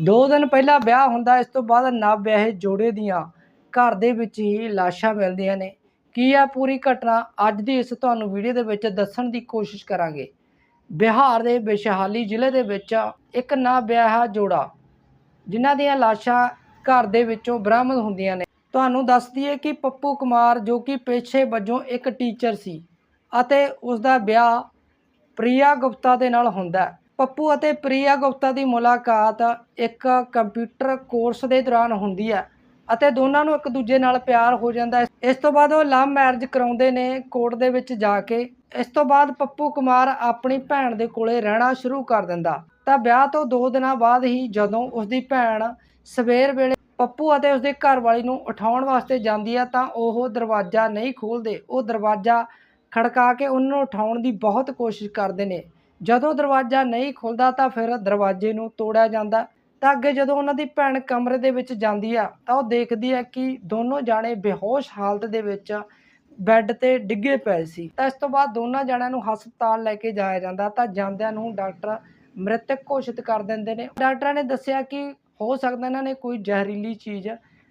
ਦੋ ਦਿਨ ਪਹਿਲਾਂ ਵਿਆਹ ਹੁੰਦਾ, ਇਸ ਤੋਂ ਬਾਅਦ ਨਵ ਵਿਆਹੇ ਜੋੜੇ ਦੀਆਂ ਘਰ ਦੇ ਵਿੱਚ ਹੀ ਲਾਸ਼ਾਂ ਮਿਲਦੀਆਂ ਨੇ। ਕੀ ਆ ਪੂਰੀ ਘਟਨਾ? ਅੱਜ ਦੀ ਇਸ ਤੁਹਾਨੂੰ ਵੀਡੀਓ ਦੇ ਵਿੱਚ ਦੱਸਣ ਦੀ ਕੋਸ਼ਿਸ਼ ਕਰਾਂਗੇ। ਬਿਹਾਰ ਦੇ ਵਿਸ਼ਹਾਲੀ ਜ਼ਿਲ੍ਹੇ ਦੇ ਵਿੱਚ ਇੱਕ ਨਾ ਵਿਆਹਾ ਜੋੜਾ, ਜਿਨ੍ਹਾਂ ਦੀਆਂ ਲਾਸ਼ਾਂ ਘਰ ਦੇ ਵਿੱਚੋਂ ਬਰਾਮਦ ਹੁੰਦੀਆਂ ਨੇ। ਤੁਹਾਨੂੰ ਦੱਸ ਦਈਏ ਕਿ ਪੱਪੂ ਕੁਮਾਰ ਜੋ ਕਿ ਪੇਸ਼ੇ ਵਜੋਂ ਇੱਕ ਟੀਚਰ ਸੀ ਅਤੇ ਉਸ ਦਾ ਵਿਆਹ ਪ੍ਰਿਆ ਗੁਪਤਾ ਦੇ ਨਾਲ ਹੁੰਦਾ ਪੱਪੂ ਅਤੇ ਪ੍ਰਿਆ ਗੁਪਤਾ ਦੀ ਮੁਲਾਕਾਤ ਇੱਕ ਕੰਪਿਊਟਰ ਕੋਰਸ ਦੇ ਦੌਰਾਨ ਹੁੰਦੀ ਹੈ ਅਤੇ ਦੋਨਾਂ ਨੂੰ ਇੱਕ ਦੂਜੇ ਨਾਲ ਪਿਆਰ ਹੋ ਜਾਂਦਾ ਹੈ। ਇਸ ਤੋਂ ਬਾਅਦ ਉਹ ਲਵ ਮੈਰਿਜ ਕਰਾਉਂਦੇ ਨੇ ਕੋਰਟ ਦੇ ਵਿੱਚ ਜਾ ਕੇ। ਇਸ ਤੋਂ ਬਾਅਦ ਪੱਪੂ ਕੁਮਾਰ ਆਪਣੀ ਭੈਣ ਦੇ ਕੋਲੇ ਰਹਿਣਾ ਸ਼ੁਰੂ ਕਰ ਦਿੰਦਾ। ਤਾਂ ਵਿਆਹ ਤੋਂ 2 ਦਿਨਾਂ ਬਾਅਦ ਹੀ ਜਦੋਂ ਉਸ ਦੀ ਭੈਣ ਸਵੇਰ ਵੇਲੇ ਪੱਪੂ ਅਤੇ ਉਸਦੇ ਘਰ ਵਾਲੀ ਨੂੰ ਉਠਾਉਣ ਵਾਸਤੇ ਜਾਂਦੀ ਹੈ ਤਾਂ ਉਹ ਦਰਵਾਜ਼ਾ ਨਹੀਂ ਖੋਲਦੇ ਉਹ ਦਰਵਾਜ਼ਾ ਖੜਕਾ ਕੇ ਉਹਨਾਂ ਨੂੰ ਉਠਾਉਣ ਦੀ ਬਹੁਤ ਕੋਸ਼ਿਸ਼ ਕਰਦੇ ਨੇ। ਜਦੋਂ ਦਰਵਾਜ਼ਾ ਨਹੀਂ ਖੁੱਲਦਾ ਤਾਂ ਫਿਰ ਦਰਵਾਜ਼ੇ ਨੂੰ ਤੋੜਿਆ ਜਾਂਦਾ। ਤਾਂ ਅੱਗੇ ਜਦੋਂ ਉਹਨਾਂ ਦੀ ਭੈਣ ਕਮਰੇ ਦੇ ਵਿੱਚ ਜਾਂਦੀ ਆ, ਤਾਂ ਉਹ ਦੇਖਦੀ ਆ ਕਿ ਦੋਨੋਂ ਜਾਣੇ ਬੇਹੋਸ਼ ਹਾਲਤ ਦੇ ਵਿੱਚ ਬੈੱਡ ਤੇ ਡਿੱਗੇ ਪਏ ਸੀ। ਤਾਂ ਇਸ ਤੋਂ ਬਾਅਦ ਦੋਨਾਂ ਜਣਿਆਂ ਨੂੰ ਹਸਪਤਾਲ ਲੈ ਕੇ ਜਾਇਆ ਜਾਂਦਾ, ਤਾਂ ਜਾਂਦਿਆਂ ਨੂੰ ਡਾਕਟਰ ਮ੍ਰਿਤਕ ਘੋਸ਼ਿਤ ਕਰ ਦਿੰਦੇ ਨੇ। ਡਾਕਟਰਾਂ ਨੇ ਦੱਸਿਆ ਕਿ ਹੋ ਸਕਦਾ ਇਹਨਾਂ ਨੇ ਕੋਈ ਜ਼ਹਿਰੀਲੀ ਚੀਜ਼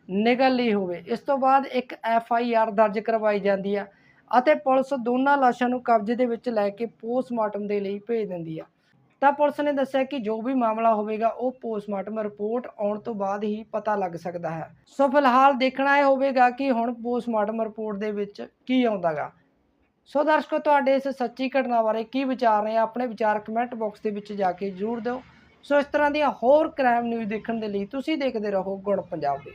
ਨਿਗਲ ਲਈ ਹੋਵੇ। ਇਸ ਤੋਂ ਬਾਅਦ ਇੱਕ ਐਫ ਆਈ ਆਰ ਦਰਜ ਕਰਵਾਈ ਜਾਂਦੀ ਆ। ਅਤੇ ਪੁਲਿਸ ਦੋਨਾਂ ਲਾਸ਼ਾਂ ਨੂੰ ਕਬਜ਼ੇ ਦੇ ਵਿੱਚ ਲੈ ਕੇ ਪੋਸਟਮਾਰਟਮ ਦੇ ਲਈ ਭੇਜ ਦਿੰਦੀ ਆ। ਤਾਂ ਪੁਲਿਸ ਨੇ ਦੱਸਿਆ ਕਿ ਜੋ ਵੀ ਮਾਮਲਾ ਹੋਵੇਗਾ, ਉਹ ਪੋਸਟਮਾਰਟਮ ਰਿਪੋਰਟ ਆਉਣ ਤੋਂ ਬਾਅਦ ਹੀ ਪਤਾ ਲੱਗ ਸਕਦਾ ਹੈ। ਸੋ ਫਿਲਹਾਲ ਦੇਖਣਾ ਇਹ ਹੋਵੇਗਾ ਕਿ ਹੁਣ ਪੋਸਟਮਾਰਟਮ ਰਿਪੋਰਟ ਦੇ ਵਿੱਚ ਕੀ ਆਉਂਦਾਗਾ। ਸੋ ਦਰਸ਼ਕੋ, ਤੁਹਾਡੇ ਇਸ ਸੱਚੀ ਘਟਨਾ ਬਾਰੇ ਕੀ ਵਿਚਾਰ ਨੇ, ਆਪਣੇ ਵਿਚਾਰ ਕਮੈਂਟ ਬਾਕਸ ਦੇ ਵਿੱਚ ਜਾ ਕੇ ਜ਼ਰੂਰ ਦਿਓ। ਸੋ ਇਸ ਤਰ੍ਹਾਂ ਦੀਆਂ ਹੋਰ ਕ੍ਰਾਈਮ ਨਿਊਜ਼ ਦੇਖਣ ਦੇ ਲਈ ਤੁਸੀਂ ਦੇਖਦੇ ਰਹੋ ਗੁਣ ਪੰਜਾਬ ਦੇ।